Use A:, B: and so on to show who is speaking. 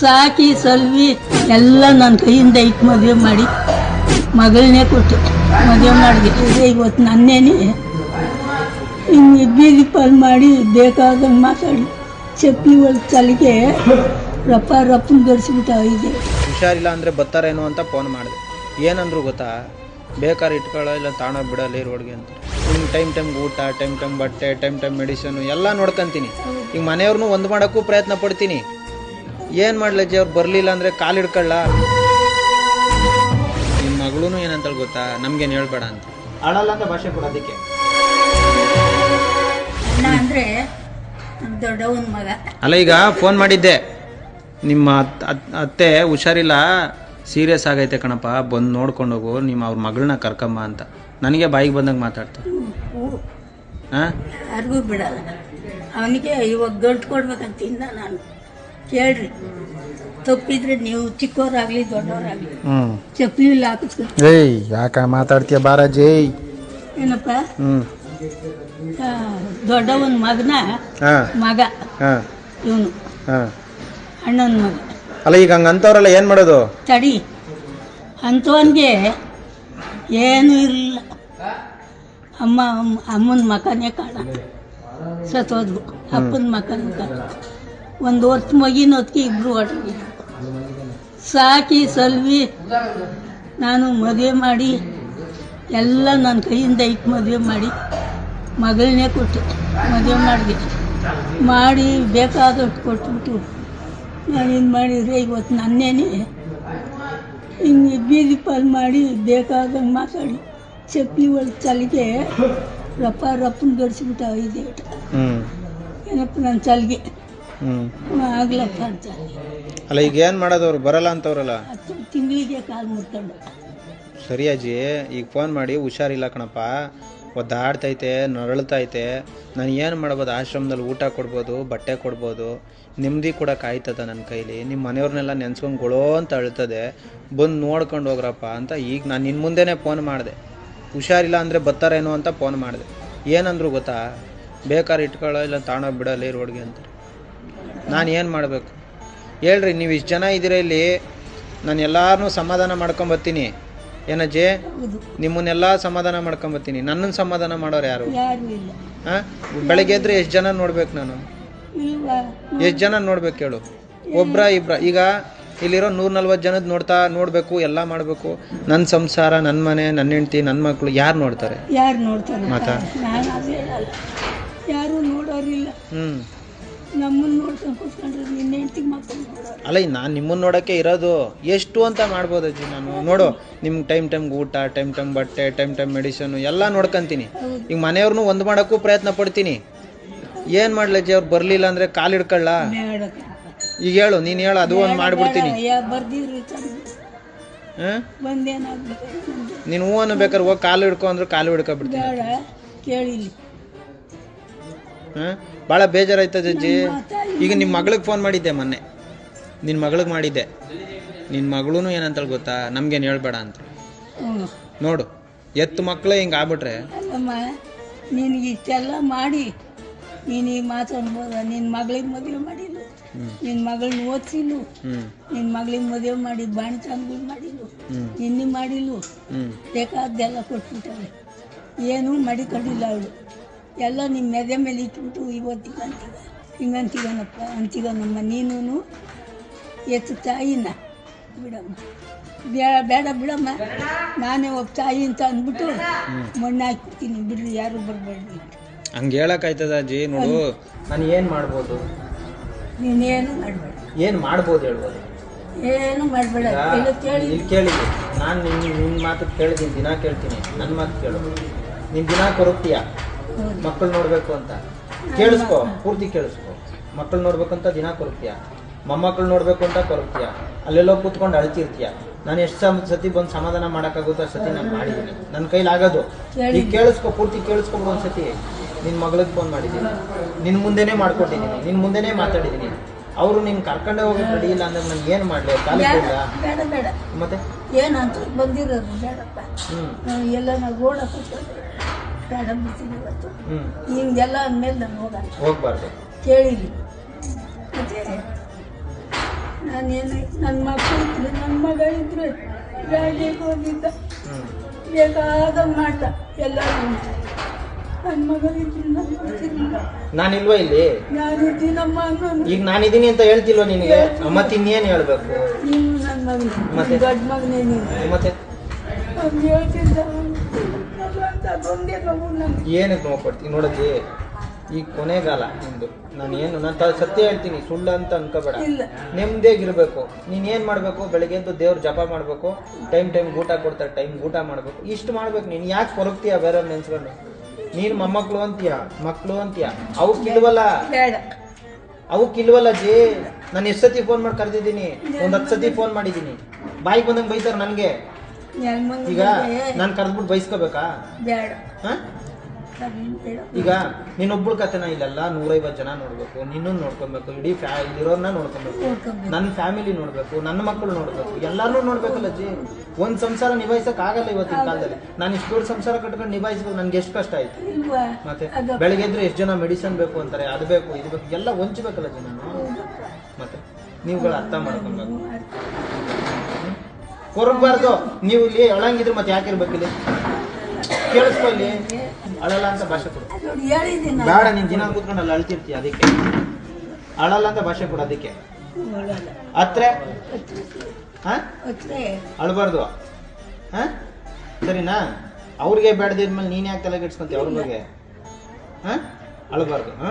A: ಸಾಕಿ ಸಲ್ವಿ ಎಲ್ಲ ನನ್ನ ಕೈಯಿಂದ ಇಟ್ಟು ಮದುವೆ ಮಾಡಿ ಮಗಳನ್ನೇ ಕೊಟ್ಟು ಮದುವೆ ಇದೆ ಇವತ್ತು ನನ್ನೇನೆ ಇನ್ನು ಬೀದಿ ಪಾಲ್ ಮಾಡಿ ಬೇಕಾದಂಗೆ ಮಾತಾಡಿ. ಚಪ್ಪಲಿ ಒಳಗೆ ತಲೆಗೆ ರಪ್ಪ ರಪ್ಪನ ಗಡಿಸ್ಬಿಟ್ಟ ಇದೆ
B: ಹುಷಾರಿಲ್ಲ ಅಂದರೆ ಬರ್ತಾರೇನೋ ಅಂತ ಫೋನ್ ಮಾಡಿದೆ. ಏನಂದ್ರು ಗೊತ್ತಾ? ಬೇಕಾದ್ರೆ ಇಟ್ಕೊಳ್ಳೋ ಇಲ್ಲ ತಾಣ ಬಿಡಲ್ಲ ರೋಡ್ಗೆ ಅಂತ. ಹಿಂಗೆ ಟೈಮ್ ಟೈಮ್ ಊಟ ಟೈಮ್ ಟೈಮ್ ಬಟ್ಟೆ ಟೈಮ್ ಟೈಮ್ ಮೆಡಿಸನು ಎಲ್ಲ ನೋಡ್ಕೊಂತೀನಿ. ಈಗ ಮನೆಯವ್ರನ್ನೂ ಒಂದು ಮಾಡೋಕ್ಕೂ ಪ್ರಯತ್ನ ಪಡ್ತೀನಿ. ಏನು ಮಾಡ್ಲಜ್ಜಿ ಅವ್ರು ಬರಲಿಲ್ಲ ಅಂದರೆ ಕಾಲು ಹಿಡ್ಕೊಳ್ಳ? ನಿಮ್ಮ ಮಗಳೂ ಏನಂತ ಗೊತ್ತಾ? ನಮ್ಗೇನು ಹೇಳ್ಬೇಡ ಅಂತ. ಅಳಲ್ಲ ಅಂತ ಭಾಷೆ ಕೊಡೋದಕ್ಕೆ
A: ಅಣ್ಣ ಅಂದರೆ ದೊಡ್ಡವನ ಮಗ.
B: ಅಲ್ಲ ಈಗ ಫೋನ್ ಮಾಡಿದ್ದೆ. ನಿಮ್ಮ ಅತ್- ಅತ್- ಅತ್ತೆ ಹುಷಾರಿಲ್ಲ ಸೀರಿಯಸ್ ಆಗೈತೆ ಕಣಪ್ಪ ಬಂದು ನೋಡ್ಕೊಂಡು ಹೋಗು ನಿಮ್ಮ ಅವ್ರ ಮಗಳನ್ನ ಕರ್ಕಮ್ಮ ಅಂತ. ನನಗೆ ಬಾಯಿಗೆ ಬಂದಂಗೆ ಮಾತಾಡ್ತು. ಹಾಂ?
A: ಯಾರಿಗೂ ಬಿಡಲ್ಲ. ಅವನಿಗೆ ಇವಾಗ ಗಂಟು ಕೊಡ್ಬೇಕಂತಿಂದ ನಾನು ಕೇಳ್ರಿ. ತಪ್ಪಿದ್ರೆ ನೀವು ಚಿಕ್ಕವರಾಗ್ಲಿ ದೊಡ್ಡವರಾಗ್ಲಿ ಚಪ್ಪಲಿ ಹಾಕಿಸ್ಕೊಂಡು
B: ಏಯ್ ಯಾಕ ಮಾತಾಡ್ತೀಯ ಬಾರಾಜಿ?
A: ಏನಪ್ಪ?
B: ಹ್ಞೂ
A: ಆ, ದೊಡ್ಡವನ ಮಗನ
B: ಹಾಂ.
A: ಮಗ.
B: ಹಾಂ.
A: ಇವನು.
B: ಹಾಂ.
A: ಅಣ್ಣನ ಮಗ.
B: ಅಲ್ಲ ಈಗ ಹಂಗ ಅಂತವ್ರಲ್ಲ ಏನು ಮಾಡೋದು?
A: ತಡಿ. ಅಂಥವನಿಗೆ ಏನೂ ಇರಲಿಲ್ಲ ಅಮ್ಮ ಅಮ್ಮ- ಅಮ್ಮನ ಮಕನೇ ಕಾಣ. ಸತ್ತೋದ್ವು. ಅಪ್ಪನ ಮಕನೇ ಕಾಣ. ಒಂದು ವರ್ಷ ಮಗಿನ ಹೊತ್ತಿಗೆ ಇಬ್ಬರು ಹೊಟ್ಟೆ ಸಾಕಿ ಸಲ್ವಿ. ನಾನು ಮದುವೆ ಮಾಡಿ ಎಲ್ಲ ನನ್ನ ಕೈಯಿಂದ ಇಟ್ಟು ಮದುವೆ ಮಾಡಿ ಮಗಳನ್ನೇ ಕೊಟ್ಟೆ. ಮದುವೆ ಮಾಡಿದೆ. ಮಾಡಿ ಬೇಕಾದಷ್ಟು ಕೊಟ್ಬಿಟ್ಟು ನಾನೇನು ಮಾಡಿದರೆ ಇವತ್ತು ನನ್ನೇನೆ. ಹಿಂಗೆ ಬೀದಿ ಪಾಲ್ ಮಾಡಿ ಬೇಕಾದಂಗೆ ಮಾತಾಡಿ. ಚಪ್ಪಲಿ ಒಳಗೆ ತಲೆಗೆ ರಪ್ಪ ರಪ್ಪನ ಗಡಿಸ್ಬಿಟ್ಟ ಇದೆ ಏನಪ್ಪ ನನ್ನ ತಲೆಗೆ?
B: ಹ್ಞೂ
A: ಆಗ್ಲಪ್ಪ ಅಂತ.
B: ಅಲ್ಲ ಈಗ ಏನು ಮಾಡೋದು ಅವ್ರು? ಬರಲ್ಲ ಅಂತವ್ರಲ್ಲ?
A: ತಿಂಗಳಿಗೆ ಕಾಲು ಮುರ್ಕೊಂಡು.
B: ಸರಿ ಅಜ್ಜಿ ಈಗ ಫೋನ್ ಮಾಡಿ ಹುಷಾರಿಲ್ಲ ಕಣಪ್ಪ. ಒದ್ದಾಡ್ತೈತೆ ನರಳ್ತೈತೆ. ನಾನು ಏನು ಮಾಡ್ಬೋದು? ಆಶ್ರಮದಲ್ಲಿ ಊಟ ಕೊಡ್ಬೋದು ಬಟ್ಟೆ ಕೊಡ್ಬೋದು. ನೆಮ್ಮದಿ ಕೂಡ ಕಾಯ್ತದ ನನ್ನ ಕೈಲಿ. ನಿಮ್ಮ ಮನೆಯವ್ರನ್ನೆಲ್ಲ ನೆನ್ಸ್ಕೊಂಡು ಗೊಳೋ ಅಂತ ಅಳ್ತದೆ. ಬಂದು ನೋಡ್ಕೊಂಡು ಹೋಗ್ರಪ್ಪ ಅಂತ ಈಗ ನಾನು ನಿನ್ನ ಮುಂದೆನೇ ಫೋನ್ ಮಾಡಿದೆ. ಹುಷಾರಿಲ್ಲ ಅಂದರೆ ಬರ್ತಾರೇನೋ ಅಂತ ಫೋನ್ ಮಾಡಿದೆ. ಏನಂದ್ರು ಗೊತ್ತಾ? ಬೇಕಾದ್ರೆ ಇಟ್ಕೊಳ್ಳೋ ಇಲ್ಲ ತಾಣ ಬಿಡಲ್ಲ ರೋಡ್ಗೆ ಅಂತ. ನಾನು ಏನು ಮಾಡಬೇಕು? ಹೇಳ್ರಿ ನೀವು ಇಷ್ಟು ಜನ ಇದ್ದೀರ ಇಲ್ಲಿ? ನಾನು ಎಲ್ಲರನ್ನೂ ಸಮಾಧಾನ ಮಾಡ್ಕೊಂಬತ್ತೀನಿ ಏನಜ್ಜಿ? ನಿಮ್ಮನ್ನೆಲ್ಲ ಸಮಾಧಾನ ಮಾಡ್ಕೊಂಬತ್ತೀನಿ ನನ್ನನ್ನು ಸಮಾಧಾನ ಮಾಡೋರು ಯಾರು? ಹಾಂ? ಬೆಳಗ್ಗೆ ಎದ್ರೆ ಎಷ್ಟು ಜನ ನೋಡ್ಬೇಕು ನಾನು? ಎಷ್ಟು ಜನ ನೋಡ್ಬೇಕು ಹೇಳು? ಒಬ್ರ ಇಬ್ರ. ಈಗ ಇಲ್ಲಿರೋ ನೂರ ನಲ್ವತ್ತು ಜನದ ನೋಡ್ತಾ ನೋಡಬೇಕು ಎಲ್ಲ ಮಾಡಬೇಕು. ನನ್ನ ಸಂಸಾರ ನನ್ನ ಮನೆ ನನ್ನ ಹೆಂಡತಿ ನನ್ನ ಮಕ್ಕಳು ಯಾರು ನೋಡ್ತಾರೆ?
A: ಯಾರು ನೋಡ್ತಾರೆ
B: ಮಾತಾ?
A: ಯಾರೂ ನೋಡೋರಿಲ್ಲ.
B: ಹ್ಞೂ
A: ನಮ್ಮನ್ನು ನೋಡ್ಕೊಂಡು ಕೂತ್ಕೊಂಡ್ರೆ ನಿನ್ನ ಹೆಂಡ್ತಿಗೆ ಮಕ್ಕಳು
B: ಅಲ್ಲ ನಾನು ನಿಮ್ಮನ್ನ ನೋಡೋಕ್ಕೆ ಇರೋದು ಎಷ್ಟು ಅಂತ ಮಾಡ್ಬೋದು ಅಜ್ಜಿ ನಾನು. ನೋಡು ನಿಮ್ಗೆ ಟೈಮ್ ಟೈಮ್ ಊಟ ಟೈಮ್ ಟೈಮ್ ಬಟ್ಟೆ ಟೈಮ್ ಟೈಮ್ ಮೆಡಿಸನು ಎಲ್ಲ ನೋಡ್ಕೊಂತೀನಿ. ಈಗ ಮನೆಯವ್ರನ್ನೂ ಒಂದು ಮಾಡೋಕ್ಕೂ ಪ್ರಯತ್ನ ಪಡ್ತೀನಿ. ಏನು ಮಾಡ್ಲಜ್ಜಿ ಅವ್ರು ಬರಲಿಲ್ಲ ಅಂದರೆ ಕಾಲು ಹಿಡ್ಕೊಳ್ಳ? ಈಗ ಹೇಳು ನೀನು ಹೇಳು ಅದು ಒಂದು ಮಾಡ್ಬಿಡ್ತೀನಿ.
A: ಬರ್ದಿದ್ರು
B: ಹಾಂ?
A: ಬಂದೇನಾಗ್ಬೇಕು
B: ನೀನು ಹೂ ಅನ್ನು ಬೇಕಾದ್ರೆ ಹೋಗಿ ಕಾಲು ಹಿಡ್ಕೊ ಅಂದ್ರೆ ಕಾಲು ಹಿಡ್ಕೊಬಿಡ್ತೀನಿ. ಹಾಂ? ಭಾಳ ಬೇಜಾರಾಯ್ತದೆ ಅಜ್ಜಿ. ಈಗ ನಿಮ್ಮ ಮಗಳಿಗೆ ಫೋನ್ ಮಾಡಿದ್ದೆ ಮೊನ್ನೆ. ನಿನ್ನ ಮಗಳಿಗೆ ಮಾಡಿದ್ದೆ. ನಿನ್ನ ಮಗಳೂ ಏನಂತೇಳಿ ಗೊತ್ತಾ? ನಮಗೇನು ಹೇಳ್ಬೇಡ ಅಂತ. ನೋಡು ಎತ್ತು ಮಕ್ಕಳೇ ಹಿಂಗೆ ಆಗ್ಬಿಟ್ರೆ.
A: ನಿನಗೆ ಇಷ್ಟೆಲ್ಲ ಮಾಡಿ ನೀನು ಈಗ ಮಾತಾಡ್ಬೋದ ನಿನ್ನ ಮಗಳಿಗೆ ಮದುವೆ
B: ಮಾಡಿದ್ದು
A: ನಿನ್ನ ಮಗಳನ್ನ ಓದಿಸಿಲ್ಲ ನಿನ್ನ ಮಗಳಿಗೆ ಮದುವೆ ಮಾಡಿ ಬಾಣಿ ಮಾಡಿಲ್ಲ
B: ಹ್ಞೂ
A: ನಿನ್ನೆ ಮಾಡಿಲ್ಲ
B: ಹ್ಞೂ
A: ಬೇಕಾದ್ದೆಲ್ಲ ಕೊಟ್ಬಿಟ್ಟಾರೆ ಏನೂ ಮಡಿಕೊಂಡಿಲ್ಲ ಅವಳು. ಎಲ್ಲ ನಿಮ್ಮ ಮೆದೆ ಮೇಲೆ ಇಟ್ಬಿಟ್ಟು ಇವತ್ತಿಗೆ ಅಂತೀಗ ಹಿಂಗಂತೀಗನಪ್ಪ ಅಂತೀಗನಮ್ಮ ನೀನು ಎತ್ತು ತಾಯಿನ. ಬಿಡಮ್ಮ. ಬೇಡ ಬೇಡ ಬಿಡಮ್ಮ. ನಾನೇ ಒಬ್ಬ ತಾಯಿ ಅಂತ ಅಂದ್ಬಿಟ್ಟು ಮಣ್ಣು ಹಾಕ್ಬಿಡ್ತೀನಿ. ಬಿಡ್ರಿ ಯಾರು ಬರಬೇಡ್ರಿ
B: ಹಂಗೆ ಹೇಳಕ್ಕಾಯ್ತದ ಅಜ್ಜಿ ನೋಡು. ನಾನು ಏನು ಮಾಡ್ಬೋದು?
A: ನೀನೇನು ಮಾಡಬೇಡ.
B: ಏನು ಮಾಡ್ಬೋದು ಹೇಳ್ಬೋದು?
A: ಏನು ಮಾಡಬೇಡ. ಕೇಳಿ.
B: ಇಲ್ಲಿ ಕೇಳಿದ್ದೆ ನಾನು ನಿನ್ನ ನಿನ್ನ ಮಾತು ಕೇಳಿದ್ದೀನಿ ದಿನ ಕೇಳ್ತೀನಿ. ನನ್ನ ಮಾತು ಕೇಳು. ನೀನು ದಿನ ಕೊರಗ್ತೀಯ
A: ಹೌದು
B: ಮಕ್ಕಳು ನೋಡಬೇಕು ಅಂತ. ಕೇಳಿಸ್ಕೊ ಪೂರ್ತಿ ಕೇಳಿಸ್ಕೊ. ಮಕ್ಕಳು ನೋಡ್ಬೇಕು ಅಂತ ದಿನ ಕೊರತೀಯ ಮೊಮ್ಮಕ್ಕಳು ನೋಡಬೇಕು ಅಂತ ಕೊರತೀಯ ಅಲ್ಲೆಲ್ಲೋ ಕೂತ್ಕೊಂಡು ಅಳ್ತಿರ್ತೀಯ? ನಾನು ಎಷ್ಟು ಸಮ ಸತಿ ಬಂದು ಸಮಾಧಾನ ಮಾಡೋಕ್ಕಾಗುತ್ತೋ ಅಷ್ಟು ಸತಿ ನಾನು ಮಾಡಿದ್ದೀನಿ ನನ್ನ ಕೈಲಿ ಆಗೋದು. ಈಗ ಕೇಳಿಸ್ಕೊ ಪೂರ್ತಿ ಕೇಳಿಸ್ಕೊಂಡು ಒಂದು ಸತಿ ನಿನ್ನ ಮಗಳಿಗೆ ಫೋನ್ ಮಾಡಿದ್ದೀನಿ ನಿನ್ನ ಮುಂದೆನೇ ಮಾಡ್ಕೊಟ್ಟಿದ್ದೀನಿ ನಿನ್ನ ಮುಂದೆನೇ ಮಾತಾಡಿದ್ದೀನಿ ಅವರು ನಿನ್ನ ಕರ್ಕೊಂಡೇ ಹೋಗಕ್ಕೆ ರೆಡಿ ಇಲ್ಲ ಅಂದ್ರೆ ನಾನು ಏನು ಮಾಡಲಿ? ಮತ್ತೆ?
A: ಏನಂತ ಬಂದಿರೋದು ಬೇಡಪ್ಪ.
B: ಹ್ಞೂ
A: ಎಲ್ಲ ನಾವು ಗೋಡ ಬಿಡ್ತೀನಿ ಇವತ್ತು. ಹಿಂಗೆಲ್ಲ ಅಂದಮೇಲೆ ನಾನು ಹೋಗಲ್ಲ
B: ಹೋಗ್ಬಾರ್ದು.
A: ಕೇಳಿಲಿ ಮತ್ತೆ ನಾನೇನು ನನ್ನ ಮಕ್ಕಳು ಇದ್ರು ನನ್ನ ಮಗ ಇದ್ರು ಬ್ಯಾಂಕಿಗೆ ಹೋಗಿದ್ದ ಬೇಕಾದ ಮಾಡ್ದ ಎಲ್ಲರೂ. ನನ್ನ ಮಗ ಇದ್ರೆ ನನ್ನ ಗೊತ್ತಿಲ್ಲ
B: ನಾನಿಲ್ವಾ ಇಲ್ಲಿ?
A: ನಾನು ಇದ್ದೀನಮ್ಮ ಅನ್ನೋನು
B: ಈಗ ನಾನಿದ್ದೀನಿ ಅಂತ ಹೇಳ್ತಿಲ್ವ ನಿನಗೆ? ಮತ್ತೆ ಇನ್ನೇನು ಹೇಳ್ಬೇಕು?
A: ನೀನು ನನ್ನ ಮಗನೇ.
B: ಮತ್ತೆ?
A: ದೊಡ್ಡ ಮಗನೇ ನೀನು.
B: ಮತ್ತೆ?
A: ಅವ್ನು ಹೇಳ್ತಿದ್ದ.
B: ಏನಕ್ಕೆ ನೋವು ಕೊಡ್ತೀನಿ ನೋಡಜ್ಜಿ ಈ ಕೊನೆಗಾಲ ನಿಮ್ದು ನಾನು ಏನು ನಾನು ಸತ್ಯ ಹೇಳ್ತೀನಿ ಸುಳ್ಳು ಅಂತ ಅನ್ಕೋಬೇಡ. ನೆಮ್ಮದಿಯಾಗಿರ್ಬೇಕು. ನೀನು ಏನು ಮಾಡಬೇಕು? ಬೆಳಗ್ಗೆ ಎದ್ದು ದೇವ್ರ ಜಪ ಮಾಡಬೇಕು. ಟೈಮ್ ಟೈಮ್ ಊಟ ಕೊಡ್ತಾರೆ ಟೈಮ್ ಊಟ ಮಾಡಬೇಕು. ಇಷ್ಟು ಮಾಡ್ಬೇಕು ನೀನು. ಯಾಕೆ ಕೊರಗ್ತೀಯ ಬೇರೆ ನೆನ್ಸ್ಕೊಂಡು? ನೀನು ಮೊಮ್ಮಕ್ಳು ಅಂತೀಯ ಮಕ್ಕಳು ಅಂತೀಯ? ಅವಕ್ಕೆ ಇಲ್ವಲ್ಲ ಜೀ? ನಾನು ಎಷ್ಟು ಸತಿ ಫೋನ್ ಮಾಡಿ ಕರೆದಿದ್ದೀನಿ. ಒಂದು ಹತ್ತು ಸತಿ ಫೋನ್ ಮಾಡಿದ್ದೀನಿ. ಬಾಯಿಗೆ ಬಂದಂಗೆ ಬೈತಾರೆ ನನಗೆ. ಈಗ ನಾನು ಕರೆದ್ಬಿಟ್ಟು ಬೈಸ್ಕೋಬೇಕಾ?
A: ಬೇಡ
B: ಈಗ ನೀನೊಬ್ಬಳ ಕತೆನ ಇಲ್ಲೆಲ್ಲ ನೂರೈವತ್ತು ಜನ ನೋಡ್ಬೇಕು ನಿನ್ನನ್ನು ನೋಡ್ಕೊಬೇಕು ಇಡೀ ಫ್ಯಾ ಇರೋರ್ನ ನೋಡ್ಕೊಬೇಕು. ನನ್ನ ಫ್ಯಾಮಿಲಿ ನೋಡ್ಬೇಕು ನನ್ನ ಮಕ್ಕಳು ನೋಡ್ಬೇಕು ಎಲ್ಲಾರನ್ನೂ ನೋಡ್ಬೇಕಲ್ಲ ಜಿ ಒಂದ್ ಸಂಸಾರ ನಿಭಾಯಿಸಕ್ ಆಗಲ್ಲ ಇವತ್ತಿನ ಕಾಲದಲ್ಲಿ. ನಾನು ಇಷ್ಟು ದೊಡ್ಡ ಸಂಸಾರ ಕಟ್ಕೊಂಡು ನಿಭಾಯಿಸ್ಬೇಕು ನನ್ಗೆ ಎಷ್ಟು ಕಷ್ಟ ಆಯ್ತು. ಮತ್ತೆ ಬೆಳಿಗ್ಗೆ ಎದ್ರೆ ಎಷ್ಟು ಜನ ಮೆಡಿಸನ್ ಬೇಕು ಅಂತಾರೆ ಅದು ಬೇಕು ಇದು ಬೇಕು ಎಲ್ಲ ಹೊಂಚ್ಬೇಕಲ್ಲ ಜನ ಮತ್ತೆ ನೀವುಗಳು ಅರ್ಥ ಮಾಡ್ಕೊಬೇಕು. ಕೊರಗಬಾರ್ದು ನೀವು ಇಲ್ಲಿ ಅಳಂಗಿದ್ರೆ ಮತ್ತೆ ಯಾಕೆ ಇರ್ಬೇಕು ಇಲ್ಲಿ? ಕೇಳಿಸ್ಕೊ ಅಳಲ್ಲ ಅಂತ ಭಾಷೆ ಕೊಡು. ಬೇಡ ನೀನ್ ದಿನ ಕೂತ್ಕೊಂಡು ಅಲ್ಲಿ ಅಳ್ತಿರ್ತೀಯ ಅದಕ್ಕೆ. ಅಳಲ್ಲ ಅಂತ ಭಾಷೆ ಕೊಡು ಅದಕ್ಕೆ.
A: ಅತ್ರ
B: ಅಳಬಾರ್ದು ಹಾ?
A: ಅಷ್ಟೇ
B: ಅಳ್ಬಾರ್ದು. ಹಾ? ಸರಿನಾ? ಅವ್ರಿಗೆ ಬೇಡದಿದ್ಮೇಲೆ ನೀನ್ ಯಾಕೆ ತಲೆ ಕೆಡ್ಸ್ಕೊಂತಿ ಅವ್ರ ಬಗ್ಗೆ? ಹಾ? ಅಳಬಾರ್ದು ಹಾ?